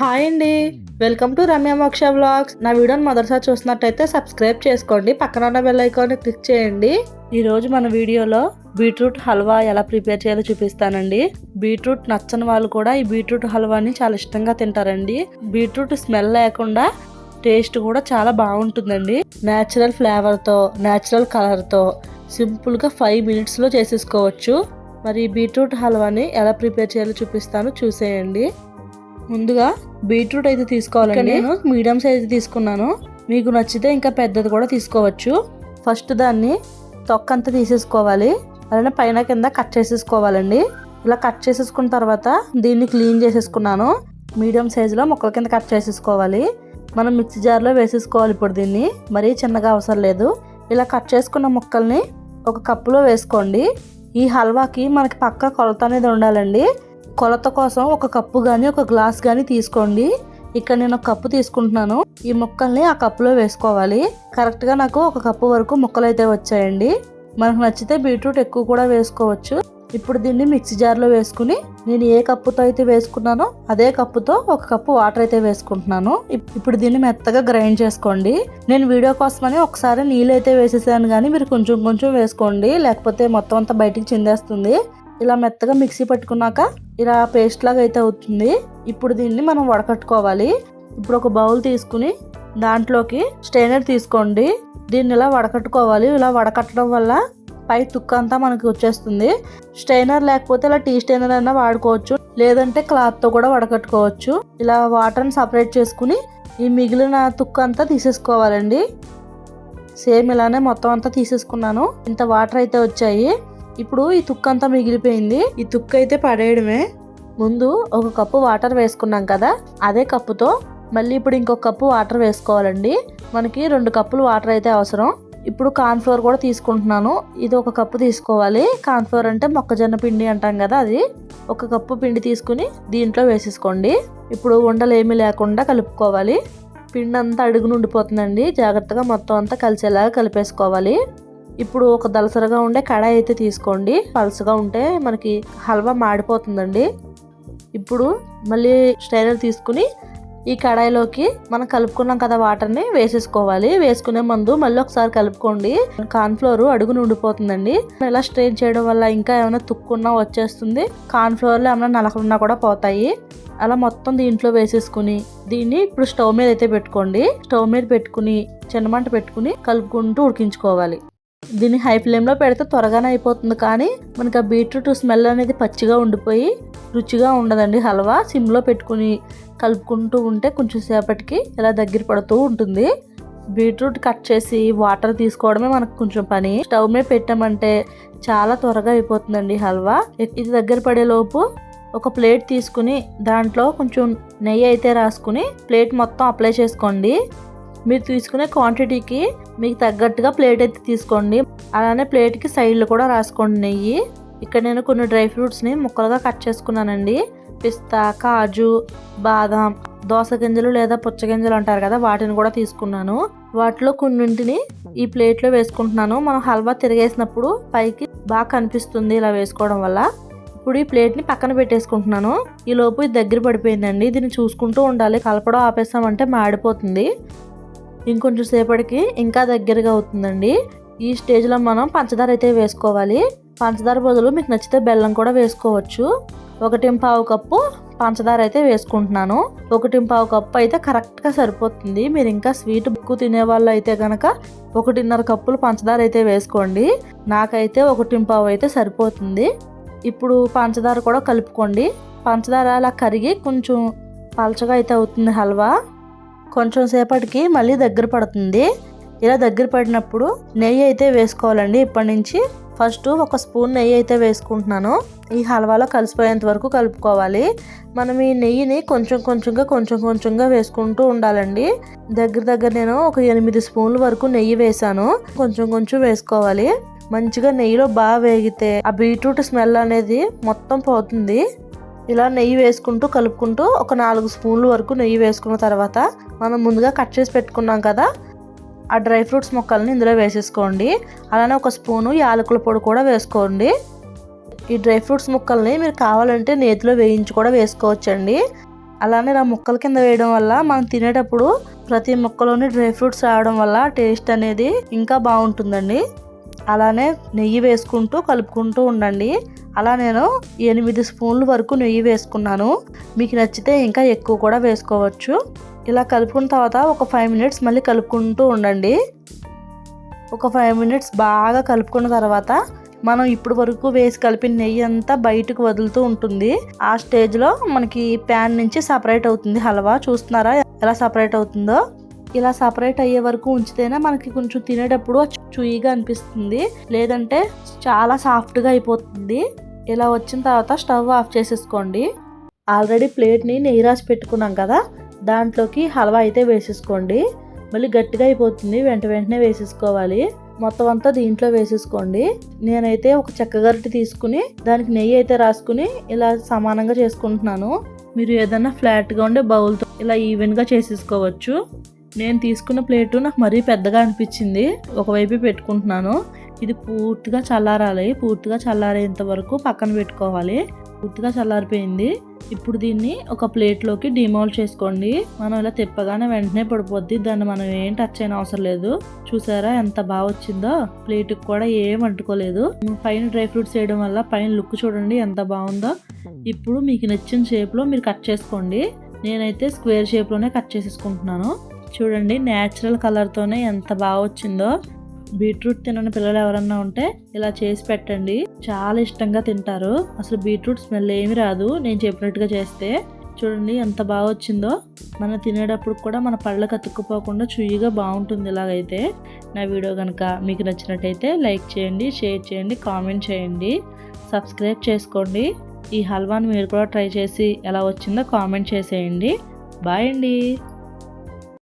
Hi అండి. Welcome to Ramya మోక్ష vlogs. నా వీడియోని మొదటిసారి చూసినట్టయితే సబ్స్క్రైబ్ చేసుకోండి. పక్కన ఉన్న బెల్ ఐకాన్ క్లిక్ చేయండి. ఈ రోజు మన వీడియోలో బీట్రూట్ హల్వా ఎలా ప్రిపేర్ చేయాలో చూపిస్తానండి. బీట్రూట్ నచ్చని వాళ్ళు కూడా ఈ బీట్రూట్ హల్వాని చాలా ఇష్టంగా తింటారండి. బీట్రూట్ స్మెల్ లేకుండా టేస్ట్ కూడా చాలా బాగుంటుందండి. న్యాచురల్ ఫ్లేవర్తో న్యాచురల్ కలర్తో సింపుల్గా ఫైవ్ మినిట్స్లో చేసేసుకోవచ్చు. మరి బీట్రూట్ హల్వాని ఎలా ప్రిపేర్ చేయాలో చూపిస్తాను. చూసేయండి. ముందుగా బీట్రూట్ అయితే తీసుకోవాలండి. నేను మీడియం సైజ్ తీసుకున్నాను. మీకు నచ్చితే ఇంకా పెద్దది కూడా తీసుకోవచ్చు. ఫస్ట్ దాన్ని తొక్క అంతా తీసేసుకోవాలి. అలానే పైన కింద కట్ చేసేసుకోవాలండి. ఇలా కట్ చేసేసుకున్న తర్వాత దీన్ని క్లీన్ చేసేసుకున్నాను. మీడియం సైజులో మొక్కల కింద కట్ చేసేసుకోవాలి. మనం మిక్సీ జార్లో వేసేసుకోవాలి ఇప్పుడు దీన్ని. మరీ చిన్నగా అవసరం లేదు. ఇలా కట్ చేసుకున్న ముక్కల్ని ఒక కప్పులో వేసుకోండి. ఈ హల్వాకి మనకి పక్క కొలత అనేది ఉండాలండి. కొలత కోసం ఒక కప్పు కానీ ఒక గ్లాస్ కానీ తీసుకోండి. ఇక్కడ నేను ఒక కప్పు తీసుకుంటున్నాను. ఈ ముక్కల్ని ఆ కప్పులో వేసుకోవాలి. కరెక్ట్గా నాకు ఒక కప్పు వరకు ముక్కలు అయితే వచ్చాయండి. మనకు నచ్చితే బీట్రూట్ ఎక్కువ కూడా వేసుకోవచ్చు. ఇప్పుడు దీన్ని మిక్సీ జార్లో వేసుకుని నేను ఏ కప్పుతో అయితే వేసుకున్నానో అదే కప్పుతో ఒక కప్పు వాటర్ అయితే వేసుకుంటున్నాను. ఇప్- ఇప్పుడు దీన్ని మెత్తగా గ్రైండ్ చేసుకోండి. నేను వీడియో కోసమని ఒకసారి నీళ్ళు అయితే వేసేసాను కానీ మీరు కొంచెం కొంచెం వేసుకోండి. లేకపోతే మొత్తం అంతా బయటికి చిందేస్తుంది. ఇలా మెత్తగా మిక్సీ పట్టుకున్నాక ఇలా పేస్ట్ లాగా అయితే అవుతుంది. ఇప్పుడు దీన్ని మనం వడకట్టుకోవాలి. ఇప్పుడు ఒక బౌల్ తీసుకుని దాంట్లోకి స్టైనర్ తీసుకోండి. దీన్ని ఇలా వడకట్టుకోవాలి. ఇలా వడకట్టడం వల్ల పై తుక్క అంతా మనకి వచ్చేస్తుంది. స్టైనర్ లేకపోతే ఇలా టీ స్టైనర్ అయినా వాడుకోవచ్చు. లేదంటే క్లాత్తో కూడా వడకట్టుకోవచ్చు. ఇలా వాటర్ని సపరేట్ చేసుకుని ఈ మిగిలిన తుక్క అంతా తీసేసుకోవాలండి. సేమ్ ఇలానే మొత్తం అంతా తీసేసుకున్నాను. ఇంత వాటర్ అయితే వచ్చాయి. ఇప్పుడు ఈ తుక్క అంతా మిగిలిపోయింది. ఈ తుక్క అయితే పడేయడమే. ముందు ఒక కప్పు వాటర్ వేసుకున్నాం కదా అదే కప్పుతో మళ్ళీ ఇప్పుడు ఇంకొక కప్పు వాటర్ వేసుకోవాలండి. మనకి రెండు కప్పులు వాటర్ అయితే అవసరం. ఇప్పుడు కార్న్ ఫ్లోర్ కూడా తీసుకుంటున్నాను. ఇది ఒక కప్పు తీసుకోవాలి. కార్న్ ఫ్లోర్ అంటే మొక్కజొన్న పిండి అంటాం కదా అది. ఒక కప్పు పిండి తీసుకుని దీంట్లో వేసేసుకోండి. ఇప్పుడు ఉండలు ఏమీ లేకుండా కలుపుకోవాలి. పిండి అంతా అడుగును ఉండిపోతుందండి. జాగ్రత్తగా మొత్తం అంతా కలిసేలాగా కలిపేసుకోవాలి. ఇప్పుడు ఒక దలసరగా ఉండే కడాయి అయితే తీసుకోండి. పలుసగా ఉంటే మనకి హల్వా మాడిపోతుందండి. ఇప్పుడు మళ్ళీ స్టైనర్ తీసుకుని ఈ కడాయిలోకి మనం కలుపుకున్నాం కదా వాటర్ని వేసేసుకోవాలి. వేసుకునే ముందు మళ్ళీ ఒకసారి కలుపుకోండి. కార్న్ఫ్లోర్ అడుగును ఉండిపోతుందండి. ఇలా స్ట్రెయిన్ చేయడం వల్ల ఇంకా ఏమైనా తుక్కున్నా వచ్చేస్తుంది? కార్న్ఫ్లోర్లో ఏమైనా నలకలున్నా కూడా పోతాయి. అలా మొత్తం దీంట్లో వేసేసుకుని దీన్ని ఇప్పుడు స్టవ్ మీద అయితే పెట్టుకోండి. స్టవ్ మీద పెట్టుకుని చిన్నమంట పెట్టుకుని కలుపుకుంటూ ఉడికించుకోవాలి. దీన్ని హై ఫ్లేమ్లో పెడితే త్వరగానే అయిపోతుంది. కానీ మనకి ఆ బీట్రూట్ స్మెల్ అనేది పచ్చిగా ఉండిపోయి రుచిగా ఉండదండి. హల్వా సిమ్లో పెట్టుకుని కలుపుకుంటూ ఉంటే కొంచెం సేపటికి ఇలా దగ్గర పడుతూ ఉంటుంది. బీట్రూట్ కట్ చేసి వాటర్ తీసుకోవడమే మనకు కొంచెం పని. స్టవ్ మీద పెట్టామంటే చాలా త్వరగా అయిపోతుందండి హల్వా. ఇది దగ్గర పడేలోపు ఒక ప్లేట్ తీసుకుని దాంట్లో కొంచెం నెయ్యి అయితే రాసుకుని ప్లేట్ మొత్తం అప్లై చేసుకోండి. మీరు తీసుకునే క్వాంటిటీకి మీకు తగ్గట్టుగా ప్లేట్ అయితే తీసుకోండి. అలానే ప్లేట్కి సైడ్లు కూడా రాసుకోండి నెయ్యి. ఇక్కడ నేను కొన్ని డ్రై ఫ్రూట్స్ని ముక్కలుగా కట్ చేసుకున్నానండి. పిస్తా కాజు బాదం దోస గింజలు లేదా పుచ్చగింజలు అంటారు కదా వాటిని కూడా తీసుకున్నాను. వాటిలో కొన్నింటిని ఈ ప్లేట్లో వేసుకుంటున్నాను. మనం హల్వా తిరిగేసినప్పుడు పైకి బాగా కనిపిస్తుంది ఇలా వేసుకోవడం వల్ల. ఇప్పుడు ఈ ప్లేట్ని పక్కన పెట్టేసుకుంటున్నాను. ఈ లోపు ఇది దగ్గర పడిపోయిందండి. దీన్ని చూసుకుంటూ ఉండాలి. కలపడం ఆపేస్తామంటే మాడిపోతుంది. ఇంకొంచెం సేపటికి ఇంకా దగ్గరగా అవుతుందండి. ఈ స్టేజ్లో మనం పంచదార అయితే వేసుకోవాలి. పంచదార బదులు మీకు నచ్చితే బెల్లం కూడా వేసుకోవచ్చు. ఒకటి పావు కప్పు పంచదార అయితే వేసుకుంటున్నాను. ఒకటి పావు కప్పు అయితే కరెక్ట్గా సరిపోతుంది. మీరు ఇంకా స్వీట్ ఎక్కువ తినే వాళ్ళు అయితే కనుక ఒకటిన్నర కప్పులు పంచదార అయితే వేసుకోండి. నాకైతే ఒకటి పావు అయితే సరిపోతుంది. ఇప్పుడు పంచదార కూడా కలుపుకోండి. పంచదార అలా కరిగి కొంచెం పలచగా అయితే అవుతుంది హల్వా. కొంచెం సేపటికి మళ్ళీ దగ్గర పడుతుంది. ఇలా దగ్గర పడినప్పుడు నెయ్యి అయితే వేసుకోవాలండి. ఇప్పటి నుంచి ఫస్ట్ ఒక స్పూన్ నెయ్యి అయితే వేసుకుంటున్నాను. ఈ హల్వాలో కలిసిపోయేంత వరకు కలుపుకోవాలి. మనం ఈ నెయ్యిని కొంచెం కొంచెంగా కొంచెం కొంచెంగా వేసుకుంటూ ఉండాలండి. దగ్గర దగ్గర నేను ఒక ఎనిమిది స్పూన్ల వరకు నెయ్యి వేసాను కొంచెం కొంచెం వేసుకోవాలి. మంచిగా నెయ్యిలో బాగా వేగితే ఆ బీట్రూట్ స్మెల్ అనేది మొత్తం పోతుంది. ఇలా నెయ్యి వేసుకుంటూ కలుపుకుంటూ ఒక నాలుగు స్పూన్లు వరకు నెయ్యి వేసుకున్న తర్వాత మనం ముందుగా కట్ చేసి పెట్టుకున్నాం కదా ఆ డ్రై ఫ్రూట్స్ ముక్కల్ని ఇందులో వేసేసుకోండి. అలానే ఒక స్పూను యాలకుల పొడి కూడా వేసుకోండి. ఈ డ్రై ఫ్రూట్స్ ముక్కల్ని మీరు కావాలంటే నేతిలో వేయించి కూడా వేసుకోవచ్చండి. అలానే ఇలా ముక్కల కింద వేయడం వల్ల మనం తినేటప్పుడు ప్రతి ముక్కలోని డ్రై ఫ్రూట్స్ రావడం వల్ల టేస్ట్ అనేది ఇంకా బాగుంటుందండి. అలానే నెయ్యి వేసుకుంటూ కలుపుకుంటూ ఉండండి. అలా నేను ఎనిమిది స్పూన్ల వరకు నెయ్యి వేసుకున్నాను. మీకు నచ్చితే ఇంకా ఎక్కువ కూడా వేసుకోవచ్చు. ఇలా కలుపుకున్న తర్వాత ఒక ఫైవ్ మినిట్స్ మళ్ళీ కలుపుకుంటూ ఉండండి. ఒక ఫైవ్ మినిట్స్ బాగా కలుపుకున్న తర్వాత మనం ఇప్పుడు వరకు వేసి కలిపిన నెయ్యి అంతా బయటకు వదులుతూ ఉంటుంది. ఆ స్టేజ్లో మనకి ప్యాన్ నుంచి సపరేట్ అవుతుంది. హల్వా చూస్తున్నారా? ఎలా సపరేట్ అవుతుందో? ఇలా సపరేట్ అయ్యే వరకు ఉంచితేనే మనకి కొంచెం తినేటప్పుడు చూయిగా అనిపిస్తుంది. లేదంటే చాలా సాఫ్ట్గా అయిపోతుంది. ఇలా వచ్చిన తర్వాత స్టవ్ ఆఫ్ చేసేసుకోండి. ఆల్రెడీ ప్లేట్ని నెయ్యి రాసి పెట్టుకున్నాం కదా దాంట్లోకి హల్వా అయితే వేసేసుకోండి. మళ్ళీ గట్టిగా అయిపోతుంది వెంట వెంటనే వేసేసుకోవాలి. మొత్తం అంతా దీంట్లో వేసేసుకోండి. నేనైతే ఒక చెక్క గరిటె తీసుకుని దానికి నెయ్యి అయితే రాసుకుని ఇలా సమానంగా చేసుకుంటున్నాను. మీరు ఏదైనా ఫ్లాట్గా ఉండే బౌల్తో ఇలా ఈవెన్గా చేసేసుకోవచ్చు. నేను తీసుకున్న ప్లేటు నాకు మరీ పెద్దగా అనిపించింది. ఒకవైపు పెట్టుకుంటున్నాను. ఇది పూర్తిగా చల్లారాలి. పూర్తిగా చల్లారేంత వరకు పక్కన పెట్టుకోవాలి. పూర్తిగా చల్లారిపోయింది. ఇప్పుడు దీన్ని ఒక ప్లేట్లోకి డిమోల్డ్ చేసుకోండి. మనం ఇలా తిప్పగానే వెంటనే పడిపోద్ది. దాన్ని మనం ఏం టచ్ అయిన అవసరం లేదు. చూసారా ఎంత బాగా వచ్చిందో? ప్లేట్కి కూడా ఏం అంటుకోలేదు. పైన డ్రై ఫ్రూట్స్ వేయడం వల్ల పైన లుక్ చూడండి ఎంత బాగుందో. ఇప్పుడు మీకు నచ్చిన షేప్లో మీరు కట్ చేసుకోండి. నేనైతే స్క్వేర్ షేప్లోనే కట్ చేసేసుకుంటున్నాను. చూడండి న్యాచురల్ కలర్తోనే ఎంత బాగా వచ్చిందో. బీట్రూట్ తినని పిల్లలు ఎవరన్నా ఉంటే ఇలా చేసి పెట్టండి. చాలా ఇష్టంగా తింటారు. అసలు బీట్రూట్ స్మెల్ ఏమి రాదు. నేను చెప్పినట్టుగా చేస్తే. చూడండి ఎంత బాగా వచ్చిందో. మనం తినేటప్పుడు కూడా మన పళ్ళకి అతుక్కుపోకుండా చుయ్యగా బాగుంటుంది ఇలాగైతే. నా వీడియో కనుక మీకు నచ్చినట్టయితే లైక్ చేయండి షేర్ చేయండి కామెంట్ చేయండి. సబ్స్క్రైబ్ చేసుకోండి. ఈ హల్వాని మీరు కూడా ట్రై చేసి ఎలా వచ్చిందో కామెంట్ చేసేయండి. బాయ్ అండి.